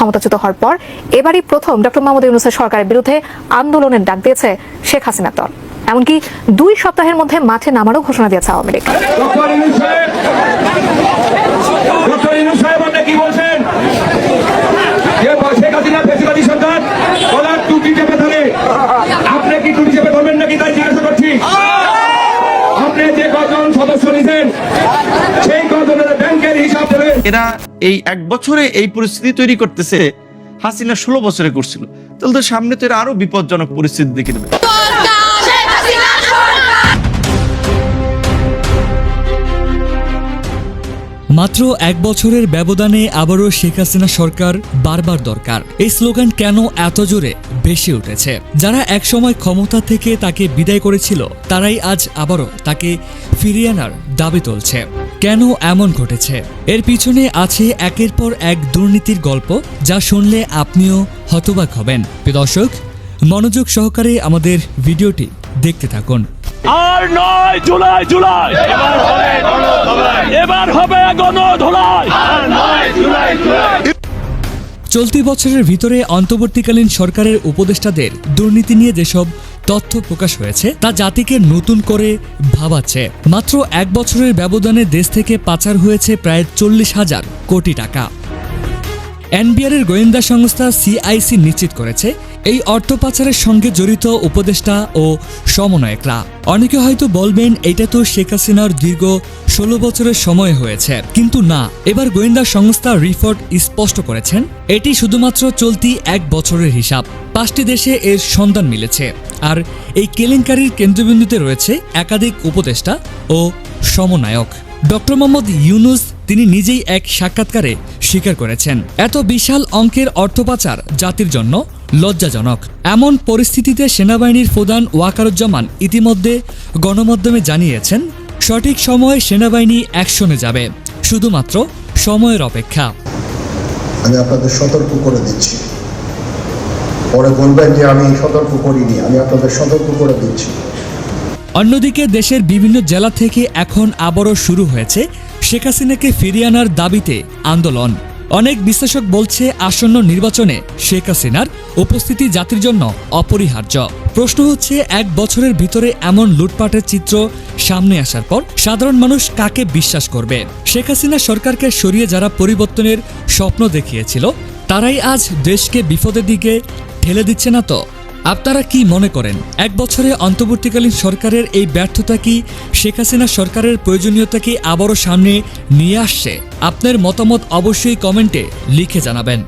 ক্ষমতাচ্যুত হওয়ার পর এবারই প্রথম ডক্টর মোহাম্মদ ইউনুসের সরকারের বিরুদ্ধে আন্দোলনের ডাক দিয়েছে শেখ হাসিনার দল। এমনকি দুই সপ্তাহের মধ্যে মাঠে নামারও ঘোষণা দিয়েছে আওয়ামী লীগ। হাসিনা সেই এরা এই এক বছরে এই পরিস্থিতি তৈরি করতেছে। হাসিনা ষোলো বছরে করছিল। তাহলে তো সামনে তো এরা আরও বিপজ্জনক পরিস্থিতি দেখে সরকার মাত্র এক বছরের ব্যবধানে আবারও শেখ হাসিনা সরকার বারবার দরকার। এই স্লোগান কেন এত জোরে বেশি উঠেছে? যারা একসময় ক্ষমতা থেকে তাকে বিদায় করেছিল, তারাই আজ আবারও তাকে ফিরিয়ে আনার দাবি তুলছে। কেন এমন ঘটেছে? এর পিছনে আছে একের পর এক দুর্নীতির গল্প যা শুনলে আপনিও হতবাক হবেন। প্রিয় দর্শক মনোযোগ সহকারে আমাদের ভিডিওটি দেখতে থাকুন। আর নয় জুলাই জুলাই। এবার হবে গণধোলাই। চলতি বছরের ভিতরে অন্তর্বর্তীকালীন সরকারের উপদেষ্টাদের দুর্নীতি নিয়ে যেসব তথ্য প্রকাশ হয়েছে, তা জাতিকে নতুন করে ভাবাচ্ছে। মাত্র এক বছরের ব্যবধানে দেশ থেকে পাচার হয়েছে প্রায় চল্লিশ হাজার কোটি টাকা। এনবিআরের গোয়েন্দা সংস্থা সিআইসি নিশ্চিত করেছে, এই অর্থ পাচারের সঙ্গে জড়িত উপদেষ্টা ও সমন্বয়করা। অনেকে হয়তো বলবেন, এটা তো শেখ হাসিনার দীর্ঘ ষোলো বছরের সময় হয়েছে। কিন্তু না, এবার গোয়েন্দা সংস্থা রিপোর্ট স্পষ্ট করেছেন, এটি শুধুমাত্র চলতি এক বছরের হিসাব। পাঁচটি দেশে এর সন্ধান মিলেছে, আর এই কেলেঙ্কারির কেন্দ্রবিন্দুতে রয়েছে একাধিক উপদেষ্টা ও সমন্বয়ক। ডক্টর মোহাম্মদ ইউনুস, তিনি নিজেই এক সাক্ষাৎকারে স্বীকার করেছেন। এত বিশাল অঙ্কের অর্থ পাচার জাতির জন্য লজ্জাজনক। এমন পরিস্থিতিতে সেনাবাহিনীর প্রধান ওয়াকারুজ্জামান ইতিমধ্যে গণমাধ্যমে জানিয়েছেন সঠিক সময়ে সেনাবাহিনী অ্যাকশনে যাবে শুধুমাত্র সময়ের অপেক্ষা। আমি আপনাদের সতর্ক করে দিচ্ছি। পরে বলবেন যে আমি সতর্ক করিনি আমি আপনাদের সতর্ক করে দিচ্ছি। অন্যদিকে দেশের বিভিন্ন জেলা থেকে এখন আবারও শুরু হয়েছে শেখ হাসিনাকে ফিরিয়ে আনার দাবিতে আন্দোলন। অনেক বিশ্লেষক বলছে আসন্ন নির্বাচনে শেখ হাসিনার উপস্থিতি জাতির জন্য অপরিহার্য। প্রশ্ন হচ্ছে, এক বছরের ভিতরে এমন লুটপাটের চিত্র সামনে আসার পর সাধারণ মানুষ কাকে বিশ্বাস করবে? শেখ হাসিনা সরকারকে সরিয়ে যারা পরিবর্তনের স্বপ্ন দেখিয়েছিল, তারাই আজ দেশকে বিপদের দিকে ঠেলে দিচ্ছে না তো? আপনারা কি মনে করেন, এক বছরে অন্তর্বর্তীকালীন সরকারের এই ব্যর্থতা কি শেখ হাসিনা সরকারের প্রয়োজনীয়তাকে আবারও সামনে নিয়ে আসছে? আপনার মতামত অবশ্যই কমেন্টে লিখে জানাবেন।